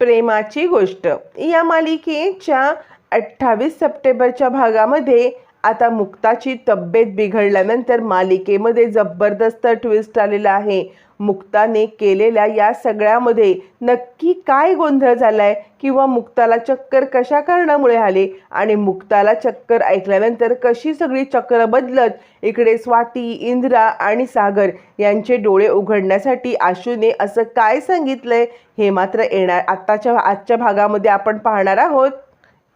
प्रेमाची गोष्ट. या मालिकेच्या अठ्ठावीस सप्टेंबरच्या भागामध्ये आता मुक्ताची तब्येत बिघडल्यानंतर मालिकेमध्ये जबरदस्त ट्विस्ट आलेला आहे. मुक्ताने केलेल्या या सगळ्यामध्ये नक्की काय गोंधळ झालाय? किंवा मुक्ताला चक्कर कशा कारणामुळे आले? आणि मुक्ताला चक्कर ऐकल्यानंतर कशी सगळी चक्र बदलत? इकडे स्वाती इंद्रा आणि सागर यांचे डोळे उघडण्यासाठी आशूने असं काय सांगितलंय? हे मात्र येणार आत्ताच्या आजच्या भागामध्ये आपण पाहणार आहोत.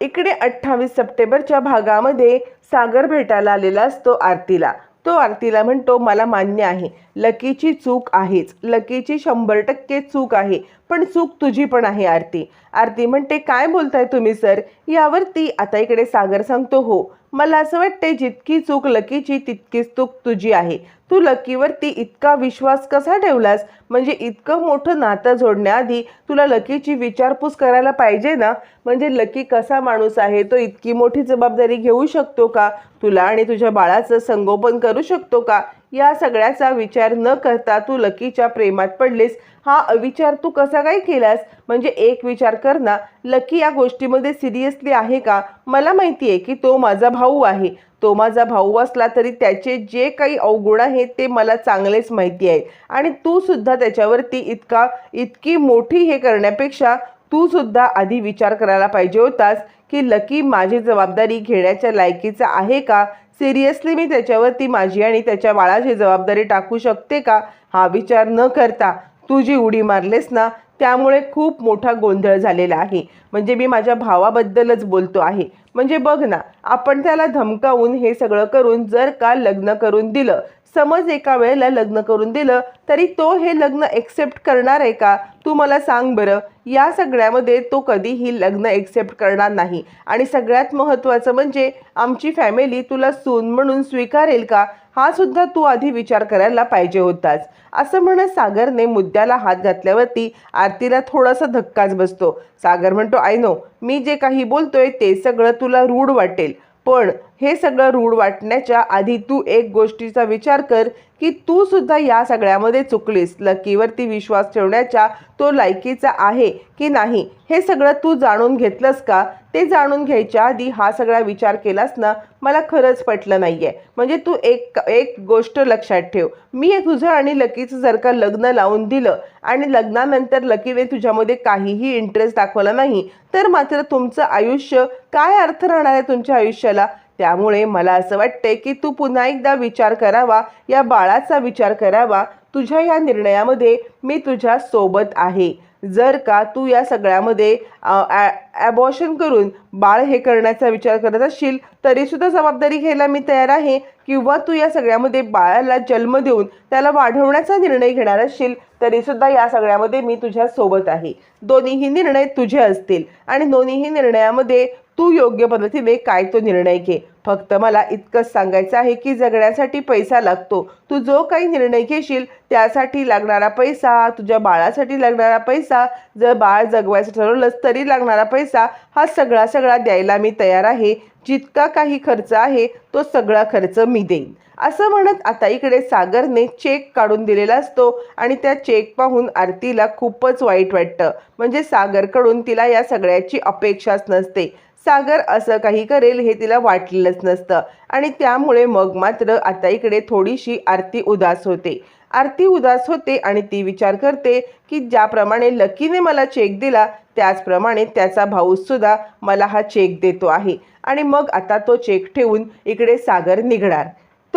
इकडे अठ्ठावीस सप्टेंबरच्या भागामध्ये सागर भेटायला आलेला असतो आरतीला. तो आरतीला म्हणतो मला मान्य आहे. लकीची चूक आहेच. लकीची शंभर टक्के चूक आहे. पण चूक तुझी पण आहे आरती. आरती म्हणते काय बोलताय तुम्ही सर? यावरती आता इकडे सागर सांगतो हो मला असं वाटते जितकी चूक लकीची तितकीच चूक तुझी आहे. तू लकीवरती इतका विश्वास कसा ठेवलास? म्हणजे इतकं मोठं नातं जोडण्याआधी तुला लकीची विचारपूस करायला पाहिजे ना? म्हणजे लकी कसा माणूस आहे? तो इतकी मोठी जबाबदारी घेऊ शकतो का? तुला आणि तुझ्या बाळाचं संगोपन करू शकतो का? या सगळ्याचा विचार न करता तू लकीच्या प्रेमात पडलीस. हा अविचार तू कसा काय केलास? म्हणजे एक विचार कर ना. लकी या गोष्टीमध्ये सिरियसली आहे का? मला माहिती आहे की तो माझा भाऊ आहे. तो माझा भाऊ असला तरी त्याचे जे काही अवगुण आहेत ते मला चांगलेच माहिती आहेत आणि तू सुद्धा त्याच्यावरती इतका इतकी मोठी हे करण्यापेक्षा तू सुद्धा आधी विचार करायला पाहिजे होतास की लकी माझी जबाबदारी घेण्याच्या लायकीचा आहे का? सिरियसली मी त्याच्यावरती माझी आणि त्याच्या बाळाची जबाबदारी टाकू शकते का? हा विचार न करता तू जी उडी मारलेस ना त्यामुळे खूप मोठा गोंधळ झालेला आहे. म्हणजे मी माझ्या भावाबद्दलच बोलतो आहे. म्हणजे बघ ना आपण त्याला धमकावून हे सगळं करून जर का लग्न करून दिलं समज एका वेळेला लग्न करून दिलं तरी तो हे लग्न एक्सेप्ट करणार आहे का? तू मला सांग बरं. या सगळ्यामध्ये तो कधीही लग्न एक्सेप्ट करणार नाही. आणि सगळ्यात महत्त्वाचं म्हणजे आमची फॅमिली तुला सून म्हणून स्वीकारेल का? हा सुद्धा तू आधी विचार करायला पाहिजे होतास. असं म्हणत सागरने मुद्द्याला हात घातल्यावरती आरतीला थोडासा धक्काच बसतो. सागर म्हणतो आय नो मी जे काही बोलतोय ते सगळं तुला रूढ वाटेल. पण हे सगळं रूढ वाटण्याच्या आधी तू एक गोष्टीचा विचार कर की तू सुद्धा या सगळ्यामध्ये चुकलीस. लकीवरती विश्वास ठेवण्याच्या तो लायकीचा आहे की नाही हे सगळं तू जाणून घेतलंस का? ते जाणून घ्यायच्या आधी हा सगळा विचार केलास ना मला खरंच पटलं नाही आहे म्हणजे तू एक एक गोष्ट लक्षात ठेव. मी तुझं आणि लकीचं जर का लग्न लावून दिलं आणि लग्नानंतर लकीने तुझ्यामध्ये काहीही इंटरेस्ट दाखवला नाही तर मात्र तुमचं आयुष्य काय अर्थ राहणार आहे तुमच्या आयुष्याला? त्यामुळे मला असं वाटते की तू पुन्हा एकदा विचार करावा या बाळाचा विचार करावा. तुझ्या या निर्णयामध्ये मी तुझ्या सोबत आहे. जर का तू या सगळ्यामध्ये ॲबॉशन करून बाळ हे करण्याचा विचार करत असशील तरीसुद्धा जबाबदारी घ्यायला मी तयार आहे. किंवा तू या सगळ्यामध्ये बाळाला जन्म देऊन त्याला वाढवण्याचा निर्णय घेणार असशील तरीसुद्धा या सगळ्यामध्ये मी तुझ्या सोबत आहे. दोन्हीही निर्णय तुझे असतील. आणि दोन्हीही निर्णयामध्ये तू योग्य पद्धतीने काय तो निर्णय घे. फक्त मला इतकंच सांगायचं आहे की जगण्यासाठी पैसा लागतो. तू जो काही निर्णय घेशील त्यासाठी लागणारा पैसा तुझ्या बाळासाठी लागणारा पैसा जर बाळ जगवायचं ठरवलंस तरी लागणारा पैसा हा सगळा सगळा द्यायला मी तयार आहे. जितका काही खर्च आहे तो सगळा खर्च मी देईन. असं म्हणत आता इकडे सागरने चेक काढून दिलेला असतो आणि त्या चेक पाहून आरतीला खूपच वाईट वाटतं. म्हणजे सागरकडून तिला या सगळ्याची अपेक्षाच नसते. सागर असं काही करेल हे तिला वाटलेलंच नसतं. आणि त्यामुळे मग मात्र आता इकडे थोडीशी आरती उदास होते. आरती उदास होते आणि ती विचार करते की ज्याप्रमाणे लकीने मला चेक दिला त्याचप्रमाणे त्याचा भाऊसुद्धा मला हा चेक देतो आहे. आणि मग आता तो चेक ठेवून इकडे सागर निघणार.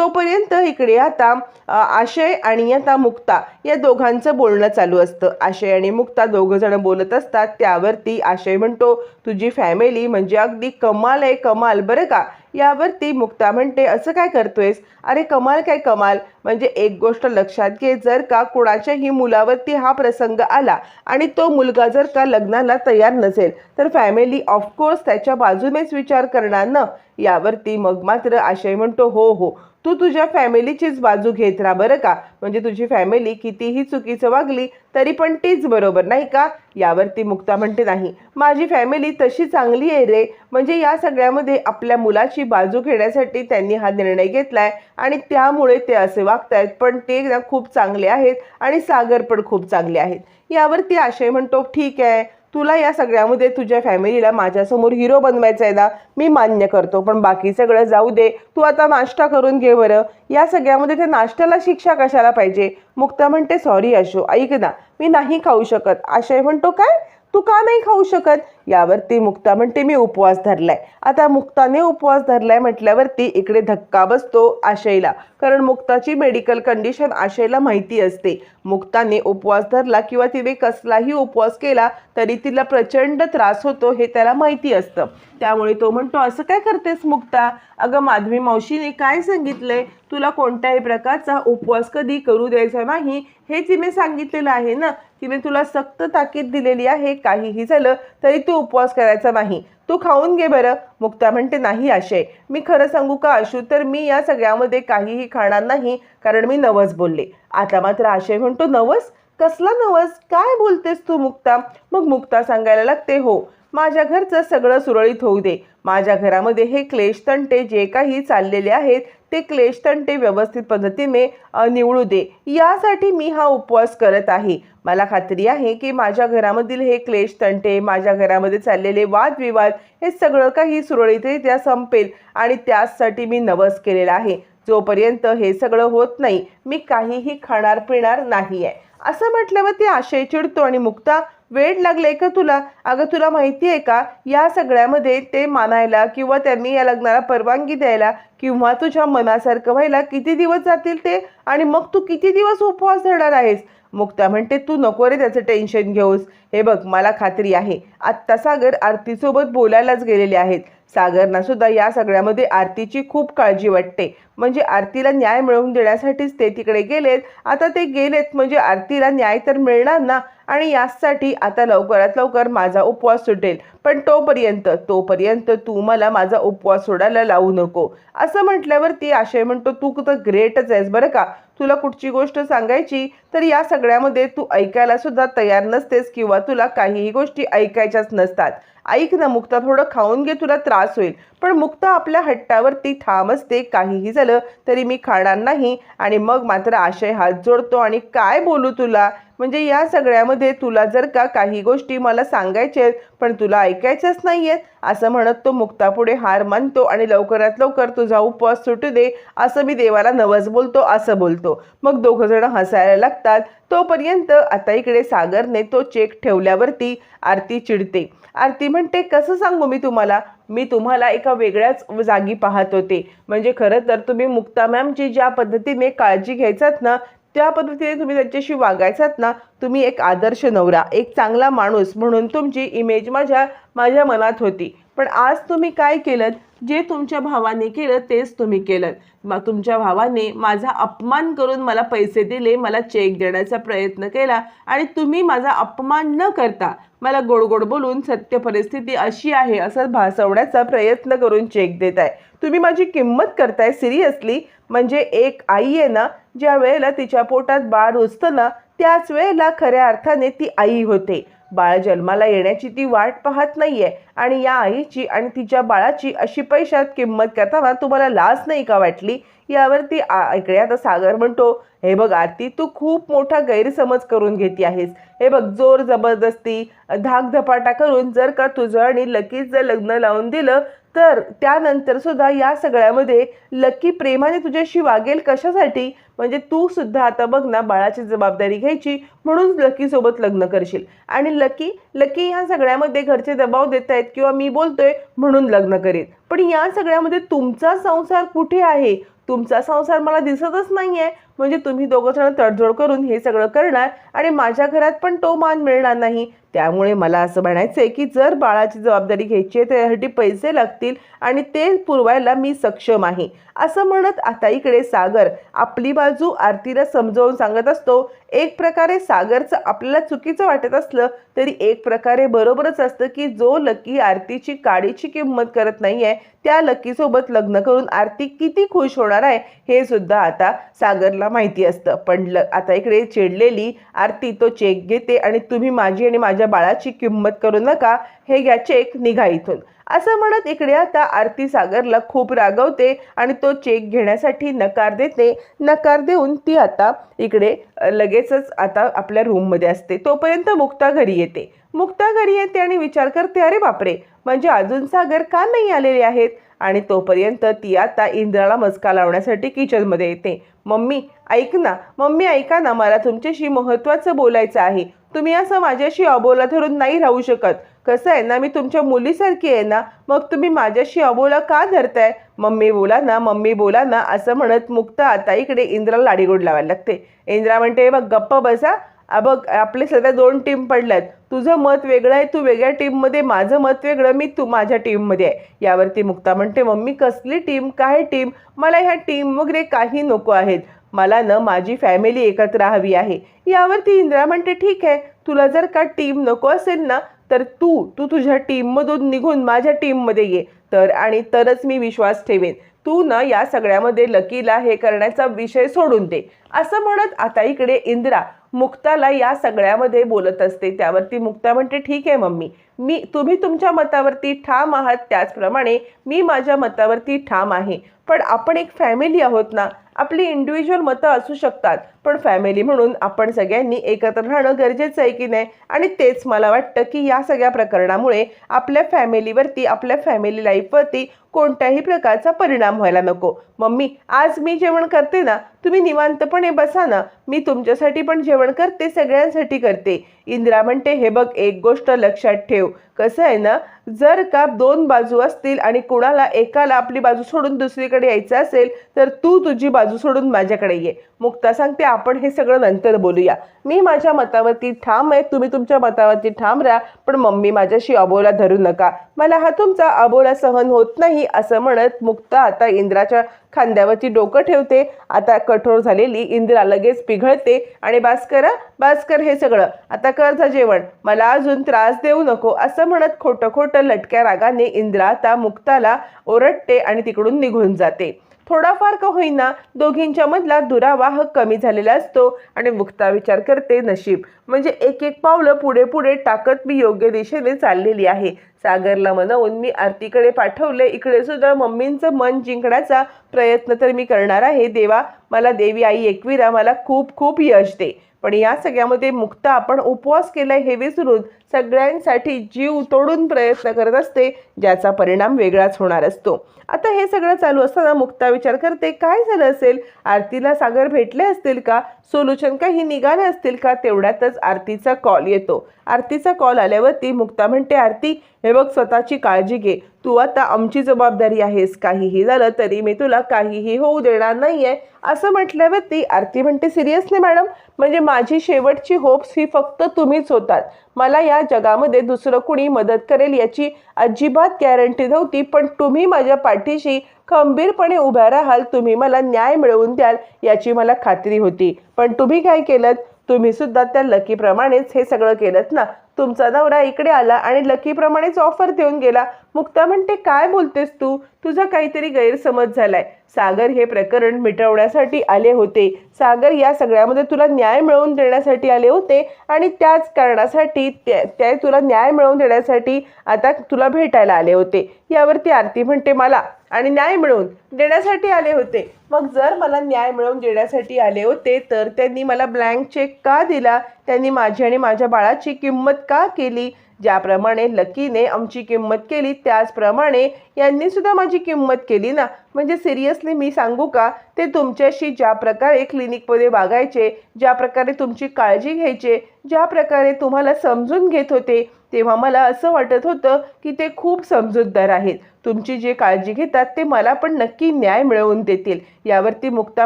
तोपर्यंत इकडे आता आशय आणि आता मुक्ता या दोघांचं बोलणं चालू असतं. आशय आणि मुक्ता दोघं जण बोलत असतात. त्यावरती आशय म्हणतो तुझी फॅमिली म्हणजे अगदी कमाल आहे कमाल. बरं का? यावरती मुक्ता म्हणते असं काय करतोयस? अरे कमाल काय कमाल? म्हणजे एक गोष्ट लक्षात घे जर का कोणाच्याही मुलावरती हा प्रसंग आला आणि तो मुलगा जर का लग्नाला तयार नसेल तर फॅमिली ऑफकोर्स त्याच्या बाजूनेच विचार करणार ना? यावरती मग मात्र आशय म्हणतो हो हो तू तुझ्या फॅमिलीचीच बाजू घेत राहा बरं का? म्हणजे तुझी फॅमिली कितीही चुकीचं वागली तरी पण तीच बरोबर नाही का? यावरती मुक्ता म्हणते नाही माझी फॅमिली तशी चांगली आहे रे. म्हणजे या सगळ्यामध्ये आपल्या मुलाची बाजू घेण्यासाठी त्यांनी हा निर्णय घेतलाय आणि त्यामुळे ते असे वागतायत पण ते ना खूप चांगले आहेत आणि सागर पण खूप चांगले आहेत. यावरती आशय म्हणतो ठीक आहे तुला या सगळ्यामध्ये तुझ्या फॅमिलीला माझ्यासमोर हिरो बनवायचा आहे ना मी मान्य करतो पण बाकी सगळं जाऊ दे तू आता नाश्ता करून घे बरं. या सगळ्यामध्ये त्या नाश्त्याला शिक्षा कशाला पाहिजे? मुक्ता म्हणते सॉरी आशो ऐक ना मी नाही खाऊ शकत. आशय म्हणतो काय? तू का नाही खाऊ शकत? यावरती मुक्ता म्हणते मी उपवास धरलाय. आता मुक्ताने उपवास धरलाय म्हटल्यावरती इकडे धक्का बसतो आशयला. कारण मुक्ताची मेडिकल कंडिशन आशयला माहिती असते. मुक्ताने उपवास धरला किंवा तिने कसलाही उपवास केला तरी तिला प्रचंड त्रास होतो हे त्याला माहिती असतं. त्यामुळे तो म्हणतो असं काय करतेस मुक्ता? अगं माधवी मावशीने काय सांगितलंय? तुला कोणत्याही प्रकारचा उपवास कधी करू द्यायचा नाही हे तिने सांगितलेलं आहे ना. तिने तुला सक्त ताकीद दिलेली आहे काहीही झालं तरी तू उपवास करायचा नाही. तू खाऊन घे बरं. मुक्ता म्हणते नाही आशय. मी खरं सांगू का आशू? तर मी या सगळ्यामध्ये काहीही खाणार नाही कारण मी नवस बोलले. आता मात्र आशय म्हणतो नवस? कसला नवस? काय बोलतेस तू मुक्ता? मग मुक्ता सांगायला लागते हो माझ्या घरचं सगळं सुरळीत होऊ दे. माझ्या घरामध्ये हे क्लेशतंटे जे काही चाललेले आहेत ते क्लेशतंटे व्यवस्थित पद्धतीने निवडू दे. यासाठी मी हा उपवास करत आहे. मला खात्री आहे की माझ्या घरामधील हे क्लेश तंटे माझ्या घरामध्ये चाललेले वादविवाद हे सगळं काही सुरळीतरित्या संपेल आणि त्यासाठी मी नवस केलेला आहे. जोपर्यंत हे सगळं होत नाही मी काहीही खाणार पिणार नाही आहे असं म्हटल्यावर ती आशय चिडतो आणि मुक्ता वेळ लागले का तुला? अगं तुला माहिती आहे का या सगळ्यामध्ये ते मानायला किंवा त्यांनी या लग्नाला परवानगी द्यायला किंवा तुझ्या मनासारखं व्हायला किती दिवस जातील ते? आणि मग तू किती दिवस उपवास धरणार आहेस? मुक्ता म्हणते तू नको रे त्याचं टेन्शन घेऊस. हे बघ मला खात्री आहे. आत्ता सागर आरतीसोबत बोलायलाच गेलेले आहेत. सागरना सुद्धा या सगळ्यामध्ये आरतीची खूप काळजी वाटते. म्हणजे आरतीला न्याय मिळवून देण्यासाठीच ते तिकडे गेलेत. आता ते गेलेत म्हणजे आरतीला न्याय तर मिळणार ना? आणि यासाठी आता लवकरात लवकर माझा उपवास सुटेल. पण तोपर्यंत तोपर्यंत तू मला माझा उपवास सोडायला लावू नको. असं म्हटल्यावर ती आशय म्हणतो तू तर ग्रेटच आहेस बरं का? तुला कुठची गोष्ट सांगायची? तर या सगळ्यामध्ये तू ऐकायला सुद्धा तयार नसतेस किंवा तुला काहीही गोष्टी ऐकायच्याच नसतात. ऐक ना मुक्ता थोडं खाऊन घे तुला त्रास होईल. पण मुक्ता आपल्या हट्टावरती ठाम असते काहीही झालं तरी मी खाणार नाही आणि मग मात्र आशय हात जोडतो. आणि काय बोलू तुला? म्हणजे या सगळ्यामध्ये तुला जर का काही गोष्टी मला सांगायच्या आहेत पण तुला ऐकायच्याच नाही आहेत असं म्हणत तो मुक्तापुढे हार मानतो आणि लवकरात लवकर तुझा उपवास सुटू दे असं मी देवाला नवस बोलतो असं बोलतो. मग दोघंजणं हसायला लागतात. तोपर्यंत आता इकडे सागरने तो चेक ठेवल्यावरती आरती चिडते. आरती म्हणते कसं सांगू मी तुम्हाला? मी तुम्हाला एका वेगळ्याच जागी पाहत होते. म्हणजे खरं तर तुम्ही मुक्ता मॅमची ज्या पद्धतीने काळजी घ्यायचात ना त्या पद्धतीने तुम्ही त्यांच्याशी वागायचात ना तुम्ही एक आदर्श नवरा एक चांगला माणूस म्हणून तुमची इमेज माझ्या माझ्या मनात होती. पण आज तुम्ही काय केलं जे तुमच्या भावाने केलं तेच तुम्ही केलं मग तुमच्या भावाने माझा अपमान करून मला पैसे दिले मला चेक देण्याचा प्रयत्न केला आणि तुम्ही माझा अपमान न करता मला गोड गोड बोलून सत्य परिस्थिती अशी आहे असं भासवण्याचा प्रयत्न करून चेक देत आहे. तुम्ही माझी किंमत करताय सिरियसली म्हणजे एक आई आहे ना ज्या वेळेला तिच्या पोटात बाळ रुजतं ना त्याच वेळेला खऱ्या अर्थाने ती आई होते. बाळ जन्माला येण्याची ती वाट पाहत नाहीये. आणि या आईची आणि तिच्या बाळाची अशी पैशात किंमत करताना तुम्हाला लाज नाही का वाटली? यावरती आ- इकडे आता सागर म्हणतो हे बघ आरती तू खूप मोठा गैरसमज करून घेते आहेस. हे बघ जोर जबरदस्ती धाकधपाटा करून जर का तुझं आणि लकीच जर लग्न लावून दिलं तर त्यानंतर सुद्धा या सगळ्यामध्ये लकी प्रेमाने तुझ्याशी वागेल कशासाठी? म्हणजे तू सुद्धा आता बघ ना बाळाची जबाबदारी घ्यायची म्हणून लकीसोबत लग्न करशील. आणि लकी लकी ह्या सगळ्यामध्ये घरचे दबाव देत आहेत किंवा मी बोलतोय म्हणून लग्न करेन पण या सगळ्यामध्ये तुमचा संसार कुठे आहे? तुमचा संसार मला दिसतच नाही आहे म्हणजे तुम्ही दोघं जण तडजोड करून हे सगळं करणार आणि माझ्या घरात पण तो मान मिळणार नाही. त्यामुळे मला असं म्हणायचं आहे की जर बाळाची जबाबदारी घ्यायची आहे त्यासाठी पैसे लागतील आणि ते पुरवायला मी सक्षम आहे. असं म्हणत आता इकडे सागर आपली बाजू आरतीला समजावून सांगत असतो एक प्रकारे सागरचं आपल्याला चुकीचं वाटत असलं तरी एक प्रकारे बरोबरच असतं की जो लकी आरतीची काडीची किंमत करत नाही आहे त्या लकीसोबत लग्न करून आरती किती खुश होणार आहे हे सुद्धा आता सागरला माहिती असतं. पण ल आता इकडे चिडलेली आरती तो चेक घेते आणि तुम्ही माझी आणि माझ्या बाळाची किंमत करू नका हे घ्या चेक निघा इथून. असं म्हणत इकडे आता आरती सागरला खूप रागवते आणि तो चेक घेण्यासाठी नकार देते. नकार देऊन ती आता इकडे लगेचच आता आपल्या रूममध्ये असते. तोपर्यंत मुक्ता घरी येते. मुक्ता घरी येते आणि विचार करते अरे बापरे! म्हणजे अजून सागर का नाही आलेले आहेत? आणि तोपर्यंत ती आता इंद्राला मस्का लावण्यासाठी किचनमध्ये येते. मम्मी ऐक ना. मम्मी ऐका ना. मला तुमच्याशी महत्त्वाचं बोलायचं आहे. तुम्ही असं माझ्याशी अबोला धरून नाही राहू शकत. कसं आहे ना मी तुमच्या मुलीसारखी आहे ना? मग तुम्ही माझ्याशी अबोला का धरताय? मम्मी बोला ना मम्मी बोला ना असं म्हणत मुक्ता आता इकडे इंद्राला लाडीगोड लावायला लागते. इंद्रा म्हणते बघ गप्प बसा. बघ आपले सध्या दोन टीम पडल्यात तुझं मत वेगळं आहे तू वेगळ्या टीममध्ये माझं मत वेगळं मी तू माझ्या टीममध्ये आहे. यावरती मुक्ता म्हणते मम्मी कसली टीम काय टीम मला ह्या टीम वगैरे काही नको आहेत. मला ना माझी फॅमिली एकत्र हवी आहे. यावरती इंद्रा म्हणते ठीक आहे तुला जर का टीम नको असेल ना तर तू तू तुझ्या टीममधून निघून माझ्या टीममध्ये ये. तर आणि तरच मी विश्वास ठेवेन. तू ना या सगळ्यामध्ये लकीला हे करण्याचा विषय सोडून दे. असं म्हणत आता इकडे इंद्रा मुक्ताला या सगळ्यामध्ये बोलत असते. त्यावरती मुक्ता म्हणते ठीक आहे मम्मी. मी तुम्ही तुमच्या मतावरती ठाम आहात. त्याचप्रमाणे मी माझ्या मतावरती ठाम आहे. पण आपण एक फॅमिली आहोत ना आपली इंडिव्हिज्युअल मतं असू शकतात. पण फॅमिली म्हणून आपण सगळ्यांनी एकत्र राहणं गरजेचं आहे की नाही? आणि तेच मला वाटतं की या सगळ्या प्रकरणामुळे आपल्या फॅमिलीवरती आपल्या फॅमिली लाईफवरती कोणत्याही प्रकारचा परिणाम व्हायला नको. मम्मी आज मी जेवण करते ना तुम्ही निवांतपणे बसा ना. मी तुमच्यासाठी पण जेवण करते सगळ्यांसाठी करते. इंदिरा म्हणते हे बघ एक गोष्ट लक्षात ठेव. कसं आहे ना जर का दोन बाजू असतील आणि कुणाला एकाला आपली बाजू सोडून दुसरीकडे यायचं असेल तर तू तुझी बाजू सोडून माझ्याकडे ये. मुक्ता सांगते आपण हे सगळं नंतर बोलूया. मी माझ्या मतावरती ठाम आहे तुम्ही तुमच्या मतावरती ठाम राहा पण मम्मी माझ्याशी अबोला धरू नका. मला हा तुमचा अबोला सहन होत नाही असं म्हणत मुक्ता आता इंद्राच्या खांद्यावरती डोकं ठेवते. आता कठोर झालेली इंद्रा लगेच पिघळते आणि भास्कर भास्कर हे सगळं. आता कर जा जेवण. मला अजून त्रास देऊ नको. असं म्हणत खोटं खोटं लटक्या रागाने इंद्रा आता मुक्ताला ओरडते आणि तिकडून निघून जाते. थोडाफार का होईना दोघींच्या मधला दुरावाह कमी झालेला असतो आणि मुक्ता विचार करते नशीब. म्हणजे एक एक पावलं पुढे पुढे टाकत मी योग्य दिशेने चाललेली आहे. सागरला म्हणून मी आरतीकडे पाठवले इकडे सुद्धा मम्मींचं मन जिंकण्याचा प्रयत्न तर मी करणार आहे. देवा मला देवी आई एकविरा मला खूप खूप यश दे. पण या सगळ्यामध्ये मुक्त आपण उपवास केला हे विसरून सगळ्यांसाठी जीव तोडून प्रयत्न करत असते ज्याचा परिणाम वेगळाच होणार असतो. आता हे सगळं चालू असताना मुक्ता विचार करते काय झालं असेल? आरतीला सागर भेटले असतील का? सोल्युशन काही निघाले असतील का? तेवढ्यातच आरतीचा कॉल येतो. आरतीचा कॉल आल्यावरती मुक्ता म्हणते आरती हे बघ स्वतःची काळजी घे. तू आता आमची जबाबदारी आहेस. काहीही झालं तरी मी तुला काहीही होऊ देणार नाही आहे असं म्हटल्यावरती आरती म्हणते सिरियसली मॅडम म्हणजे माझी शेवटची होप्स ही फक्त तुम्हीच होतात. मला या जगामध्ये दुसरं कुणी मदत करेल याची अजिबात गॅरंटी नव्हती पण तुम्ही माझ्या पाठीशी खंबीरपणे उभ्या राहाल. तुम्ही मला न्याय मिळवून द्याल याची मला खात्री होती. पण तुम्ही काय केलं तुम्ही सुद्धा त्या लकीप्रमाणेच हे सगळं केलं ना? तुमचा नवरा इकडे आला आणि लकीप्रमाणेच ऑफर देऊन गेला. मुक्ता म्हणते काय बोलतेस तू? तुझा काहीतरी गैरसमज झालाय. सागर हे प्रकरण मिटवण्यासाठी आले होते. सागर या सगळ्यामध्ये तुला न्याय मिळवून देण्यासाठी आले होते आणि त्याच कारणासाठी ते त्या तुला न्याय मिळवून देण्यासाठी आता तुला भेटायला आले होते. यावरती आरती म्हणते मला आणि न्याय मिळवून देण्यासाठी आले होते. मग जर मला न्याय मिळवून देण्यासाठी आले होते तर त्यांनी मला ब्लँक चेक का दिला? त्यांनी माझी आणि माझ्या बाळाची किंमत का केली? ज्याप्रमाणे लकीने आमची किंमत केली त्याचप्रमाणे यांनी सुद्धा माझी किंमत केली ना? म्हणजे सिरियसली मी सांगू का? ते तुमच्याशी ज्या प्रकारे क्लिनिकमध्ये वागायचे ज्या प्रकारे तुमची काळजी घ्यायचे ज्या प्रकारे तुम्हाला समजून घेत होते तेव्हा मला असं वाटत होतं की ते खूप समजूतदार आहेत. तुमची जे काळजी घेतात ते मला पण नक्की न्याय मिळवून देतील. यावरती मुक्ता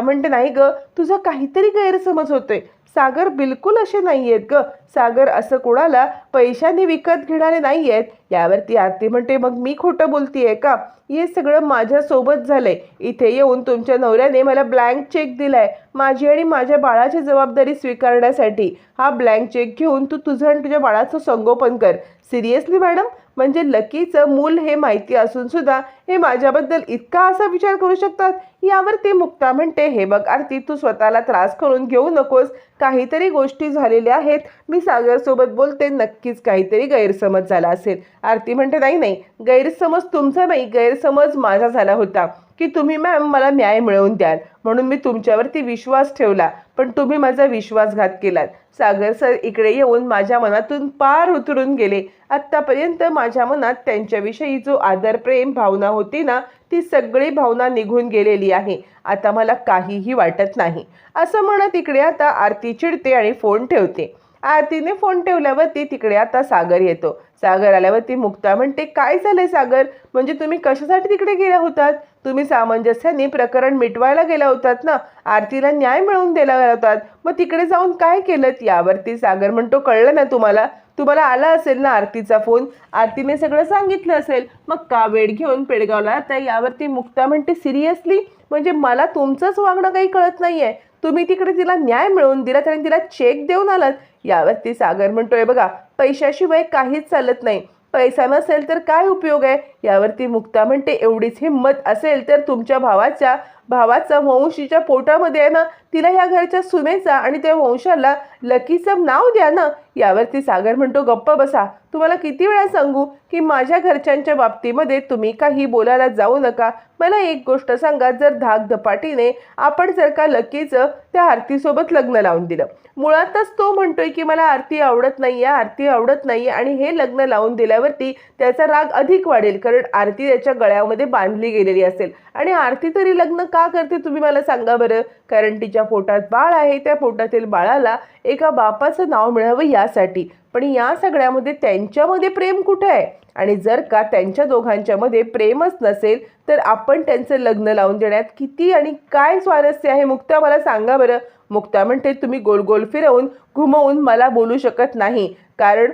म्हणते नाही ग तुझा काहीतरी गैरसमज होतोय. सागर बिलकुल असे नाही आहेत ग. सागर असं कोणाला पैशाने विकत घेणारे नाही आहेत यावरती आरती म्हणते मग मी खोटं बोलतीये का? हे सगळं माझ्यासोबत झालंय. इथे येऊन तुमच्या नवऱ्याने मला ब्लँक चेक दिलाय. माझी आणि माझ्या बाळाची जबाबदारी स्वीकारण्यासाठी. हा ब्लँक चेक घेऊन तू तुझं आणि तुझ्या बाळाचं संगोपन कर. Seriously madam? म्हणजे लकीचं मूल हे माहिती असून सुद्धा हे माझ्याबद्दल इतका असा विचार करू शकतात? यावर ती मुक्ता म्हणते हे बघ आरती तू स्वतःला त्रास करून घेऊ नकोस. काहीतरी गोष्टी झालेल्या आहेत. मी सागरसोबत बोलते नक्कीच काहीतरी गैरसमज झाला असेल. आरती म्हणते नाही नाही. गैरसमज तुमचा नाही. गैरसमज माझा झाला होता. की तुम्ही मॅम मला न्याय मिळवून द्याल. म्हणून मी तुमच्यावरती विश्वास ठेवला. पण तुम्ही माझा विश्वासघात केलात. सागर सर इकडे येऊन माझ्या मनातून पार उतरून गेले. आत्तापर्यंत माझ्या मनात त्यांच्याविषयी जो आदर प्रेम भावना होती ना ती सगळी भावना निघून गेलेली आहे. आता मला काहीही वाटत नाही. असं म्हणत इकडे आता आरती चिडते आणि फोन ठेवते. आरतीने फोन ठेवल्यावरती तिकडे आता सागर येतो. सागर आल्यावरती मुक्ता म्हणते काय झालंय सागर? म्हणजे तुम्ही कशासाठी तिकडे गेला होतात? तुम्ही सामंजस्याने प्रकरण मिटवायला गेला होतात ना? आरतीला न्याय मिळवून द्यायला गेला होतात. मग तिकडे जाऊन काय केलं यावरती सागर म्हणतो कळलं ना तुम्हाला? तुम्हाला आला असेल ना आरतीचा फोन? आरतीने सगळं सांगितलं असेल. मग का वेळ घेऊन पेडगावला आता यावरती मुक्ता म्हणते सिरियसली? म्हणजे मला तुमचंच वागणं काही कळत नाही आहे तुम्ही तिकडे तिला न्याय मिळवून दिलात आणि तिला चेक देऊन आलात. यावरती सागर म्हणतोय बघा पैशाशिवाय काहीच चालत नाही. पैसा नसेल तर काय उपयोग आहे? यावरती मुक्ता म्हणते एवढीच हिंमत असेल तर तुमच्या भावाच्या भावाचा वंशीच्या पोटामध्ये आहे ना तिला ह्या घरच्या सुनेचा आणि त्या वंशाला लकीचं नाव द्या ना. यावरती सागर म्हणतो गप्प बसा. तुम्हाला किती वेळा सांगू की माझ्या घरच्यांच्या बाबतीमध्ये तुम्ही काही बोलायला जाऊ नका. मला एक गोष्ट सांगा जर धाक धपाटीने आपण जर का लकीचं त्या आरतीसोबत लग्न लावून दिलं. मुळातच तो म्हणतोय की मला आरती आवडत नाही आहे आरती आवडत नाही आणि हे लग्न लावून दिल्यावरती त्याचा राग अधिक वाढेल. कारण आरती त्याच्या गळ्यामध्ये बांधली गेलेली असेल. आणि आरती तरी लग्न का करते तुम्ही मला सांगा बरं? कारण तिच्या पोटात बाळ आहे त्या पोटातील बाळाला एका बापाचं नाव मिळावं यासाठी. पण या सगळ्यामध्ये त्यांच्यामध्ये प्रेम कुठे आहे? आणि जर का त्यांच्या दोघांच्यामध्ये प्रेमच नसेल तर आपण त्यांचं लग्न लावून देण्यात किती आणि काय स्वारस्य आहे? मुक्ता मला सांगा बरं. मुक्ता म्हणते तुम्ही गोल गोल फिरवून घुमवून मला बोलू शकत नाही. कारण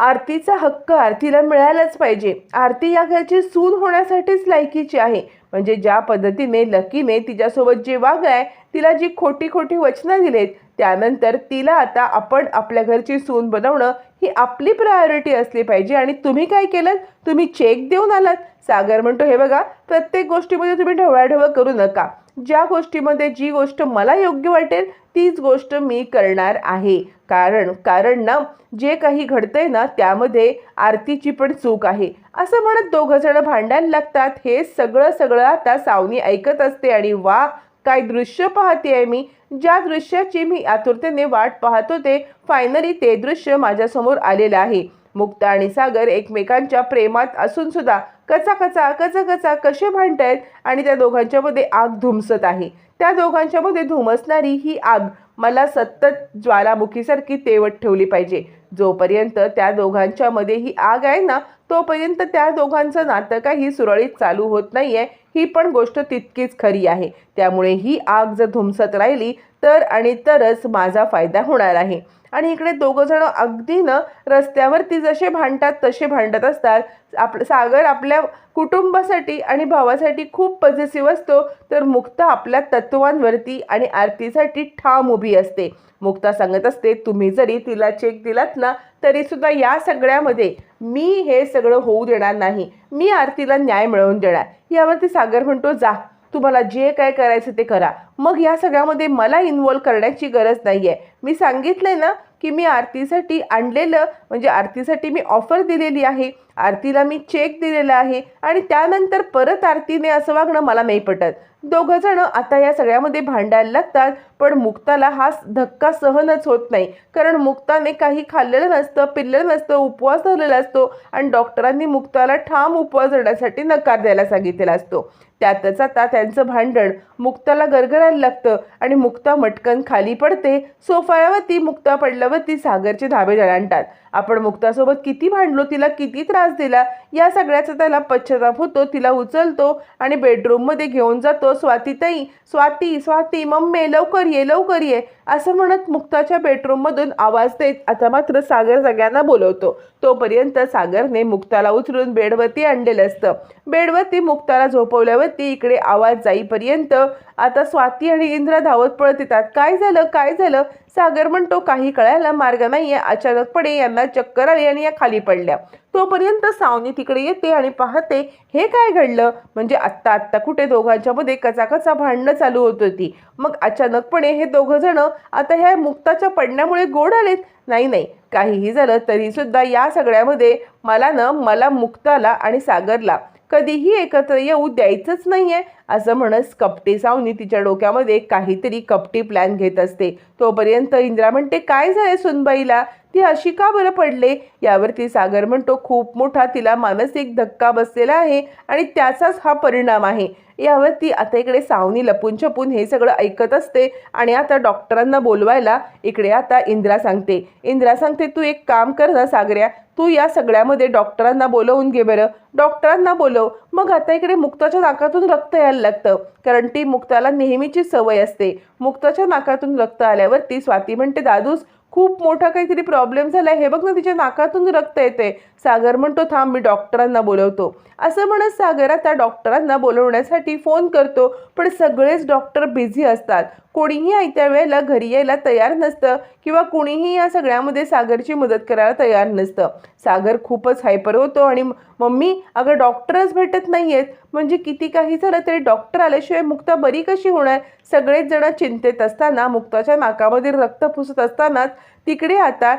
आरतीचा हक्क आरतीला मिळायलाच पाहिजे. आरती या घरची सून होण्यासाठीच लायकीची आहे. म्हणजे ज्या पद्धतीने लकीने तिच्यासोबत जे वागलाय तिला जी खोटी खोटी वचनं दिलेत त्यानंतर तिला आता आपण आपल्या घरची सून बनवणं ही आपली प्रायोरिटी असली पाहिजे. आणि तुम्ही काय केलं तुम्ही चेक देऊन आलात. सागर म्हणतो हे बघा प्रत्येक गोष्टीमध्ये तुम्ही ढवळाढवळ करू नका. ज्या गोष्टीमध्ये जी गोष्ट मला योग्य वाटेल तीच गोष्ट मी करणार आहे. कारण कारण ना जे काही घडतंय ना त्यामध्ये आरतीची पण चूक आहे. असं म्हणत दोघंजणं भांडायला लागतात. हे सगळं सगळं आता सावनी ऐकत असते आणि वा काय दृश्य पाहते आहे मी. ज्या दृश्याची मी आतुरतेने वाट पाहत होते फायनली ते दृश्य माझ्यासमोर आलेलं आहे. मुक्ता आणि सागर एकमेकांच्या प्रेमात असून सुद्धा कचा कचा कचा कचा कसे भांडतायत आणि त्या दोघांच्यामध्ये आग धुमसत आहे. त्या दोघांच्यामध्ये धुमसणारी ही आग मला सतत ज्वालामुखीसारखी तेवट ठेवली पाहिजे. जोपर्यंत त्या दोघांच्यामध्ये ही आग आहे ना तोपर्यंत त्या दोघांचं नातं काही सुरळीत चालू होत नाही आहे ही पण गोष्ट तितकीच खरी आहे. त्यामुळे ही आग जर धुमसत राहिली तर आणि तरच माझा फायदा होणार आहे. आणि इकडे दोघं जण अगदी ना रस्त्यावरती जसे भांडतात तसे भांडत असतात. आप सागर आपल्या कुटुंबासाठी आणि भावासाठी खूप पॉझिटिव्ह असतो तर मुक्ता आपल्या तत्वांवरती आणि आरतीसाठी ठाम उभी असते. मुक्ता सांगत असते तुम्ही जरी तिला चेक दिलात ना तरीसुद्धा या सगळ्यामध्ये मी हे सगळं होऊ देणार नाही. मी आरतीला न्याय मिळवून देणार. यावरती सागर म्हणतो जा. तुम्हाला जे काय करायचं ते करा. मग या सगळ्यामध्ये मला इन्वॉल्व्ह करण्याची गरज नाही आहे मी सांगितलंय ना की मी आरतीसाठी आणलेलं म्हणजे आरतीसाठी मी ऑफर दिलेली आहे. आरतीला मी चेक दिलेला आहे. आणि त्यानंतर परत आरतीने असं वागणं मला नाही पटत. दोघं जण आता या सगळ्यामध्ये भांडायला लागतात पण मुक्ताला हा धक्का सहनच होत नाही. कारण मुक्ताने काही खाल्लेलं नसतं पिल्लेलं नसतं उपवास धरलेला असतो. आणि डॉक्टरांनी मुक्ताला ठाम उपवास धरण्यासाठी नकार द्यायला सांगितलेला असतो. त्यातच आता त्यांचं भांडण मुक्ताला गरगरायला लागतं आणि मुक्ता मटकन खाली पडते. सोफायावरती मुक्ता पडल्यावरती सागरचे धाबे आणतात आपण मुक्तासोबत किती भांडलो तिला किती त्रास दिला या सगळ्याचा त्याला पश्चाताप होतो तिला उचलतो आणि बेडरूममध्ये घेऊन जातो. स्वातीताई स्वाती स्वाती मम्मे लवकर ये लवकर ये असं म्हणत मुक्ताच्या बेडरूममधून आवाज देत आता मात्र सागर सगळ्यांना बोलवतो. तोपर्यंत सागरने मुक्ताला उचलून बेडवरती आणलेलं असतं. बेडवरती मुक्ताला झोपवल्यावर ती इकडे आवाज जाईपर्यंत आता स्वाती आणि इंद्रा धावत पळत येतात. काय झालं? काय झालं? सागर म्हणतो काही कळायला मार्ग नाहीये. अचानकपणे यांना चक्कर आली आणि या खाली पडल्या. तोपर्यंत सावनी तिकडे येते आणि पाहते हे काय घडलं? म्हणजे आत्ता आत्ता कुठे दोघांच्या मध्ये कचाकचा भांडणं चालू होत होती. मग अचानकपणे हे दोघं जण आता ह्या मुक्ताच्या पडण्यामुळे गोड आलेत. नाही नाही काहीही झालं तरीसुद्धा या सगळ्यामध्ये मला ना मला मुक्ताला आणि सागरला कधीही एकत्र येऊ द्यायचंच नाही आहे असं म्हणत कपटी सावनी तिच्या डोक्यामध्ये काहीतरी कपटी प्लॅन घेत असते. तोपर्यंत इंद्रा म्हणते काय झालं सुनबाईला? ती अशी का बरं पडले? यावरती सागर म्हणतो खूप मोठा तिला मानसिक धक्का बसलेला आहे आणि त्याचाच हा परिणाम आहे. यावर ती आता इकडे सावनी लपून छपून हे सगळं ऐकत असते आणि आता डॉक्टरांना बोलवायला इकडे आता इंद्रा सांगते. इंद्रा सांगते तू एक काम कर ना सागऱ्या तू या सगळ्यामध्ये डॉक्टरांना बोलवून घे बरं. डॉक्टरांना बोलव. मग आता इकडे मुक्ताच्या नाकातून रक्त यायला लागतं. कारण ती मुक्ताला नेहमीची सवय असते. मुक्ताच्या नाकातून रक्त आल्यावर ती स्वाती म्हणते दादूस खूप मोठा काहीतरी प्रॉब्लेम झालाय. हे बघ ना तिच्या नाकातून रक्त येते सागर म्हणतो थांब मी डॉक्टरांना बोलवतो. असं म्हणत सागर आता डॉक्टरांना बोलवण्यासाठी फोन करतो. पण सगळेच डॉक्टर बिझी असतात. कोणीही आयत्या वेळेला घरी यायला तयार नसतं किंवा कुणीही या सगळ्यामध्ये सागरची मदत करायला तयार नसतं. सागर खूपच हायपर होतो आणि मम्मी अगं डॉक्टरच भेटत नाही आहेत म्हणजे किती काही झालं तरी डॉक्टर आल्याशिवाय मुक्ता बरी कशी होणार? सगळेच जण चिंतेत असताना मुक्ताच्या नाकामध्ये रक्त पुसत असतानाच तिकडे आता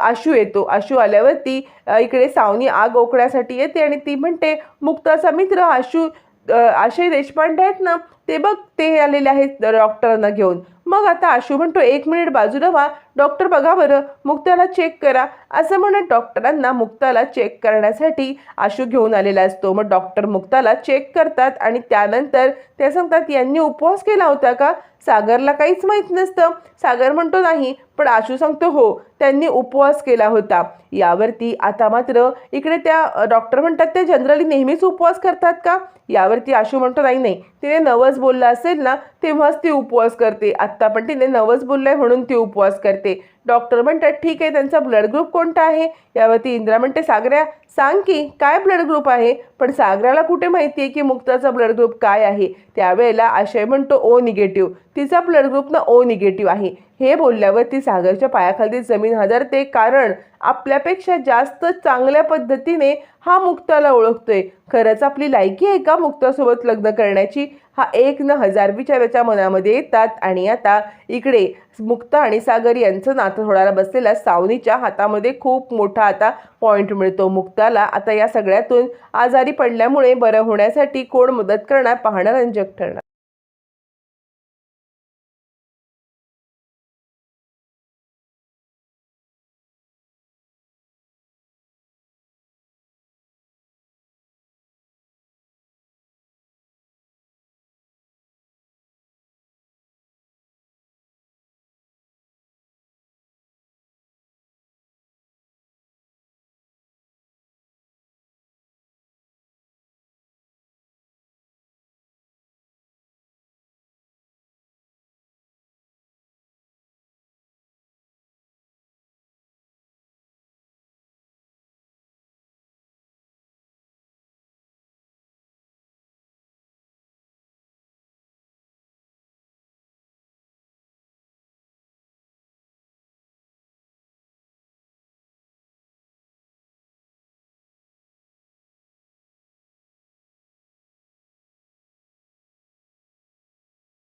आशू येतो. आशू आल्यावरती इकडे सावनी आग ओकण्यासाठी येते आणि ती म्हणते मुक्ताचा मित्र आशू आशय देशपांडे आहेत ना? ते बघ ते आलेले आहेत डॉक्टरांना घेऊन. मग आता आशू म्हणतो एक मिनिट बाजूला व्हा डॉक्टर बघा बरं मुक्ताला चेक करा. असं म्हणत डॉक्टरांना मुक्ताला चेक करण्यासाठी आशू घेऊन आलेला असतो. मग डॉक्टर मुक्ताला चेक करतात आणि त्यानंतर ते सांगतात यांनी उपवास केला होता का? सागरला काहीच माहीत नसतं. सागर म्हणतो नाही पण आशू सांगतो हो त्यांनी उपवास केला होता. यावरती आता मात्र इकडे त्या डॉक्टर म्हणतात ते जनरली नेहमीच उपवास करतात का? यावरती आशू म्हणतो नाही नाही तिने नवस बोललं असेल ना तेव्हाच ती उपवास करते. आत्ता पण तिने नवस बोललंय म्हणून ती उपवास करते. डॉक्टर म्हणतात ठीक आहे त्यांचा ब्लड ग्रुप कोणता आहे? यावरती इंद्रा म्हणते सागऱ्या सांग की काय ब्लड ग्रुप आहे? पण सागराला कुठे माहिती आहे की मुक्ताचा ब्लड ग्रुप काय आहे? त्यावेळेला आशय म्हणतो ओ निगेटिव्ह तिचा ब्लड ग्रुप ना ओ निगेटिव्ह आहे. हे बोलल्यावर ती सागरच्या पायाखाली जमीन हजरते कारण आपल्यापेक्षा जास्त चांगल्या पद्धतीने हा मुक्ताला ओळखतोय. खरंच आपली लायकी आहे का मुक्तासोबत लग्न करण्याची? हा एक न हजार विचार मनामध्ये येतात आणि आता इकडे मुक्ता आणि सागर यांचं नातं होणारा बसलेल्या सावनीच्या हातामध्ये खूप मोठा आता पॉईंट मिळतो मुक्ताला. आता या सगळ्यातून आजारी पडल्यामुळे बरं होण्यासाठी कोण मदत करणार? पाहणं रंजक ठरणार.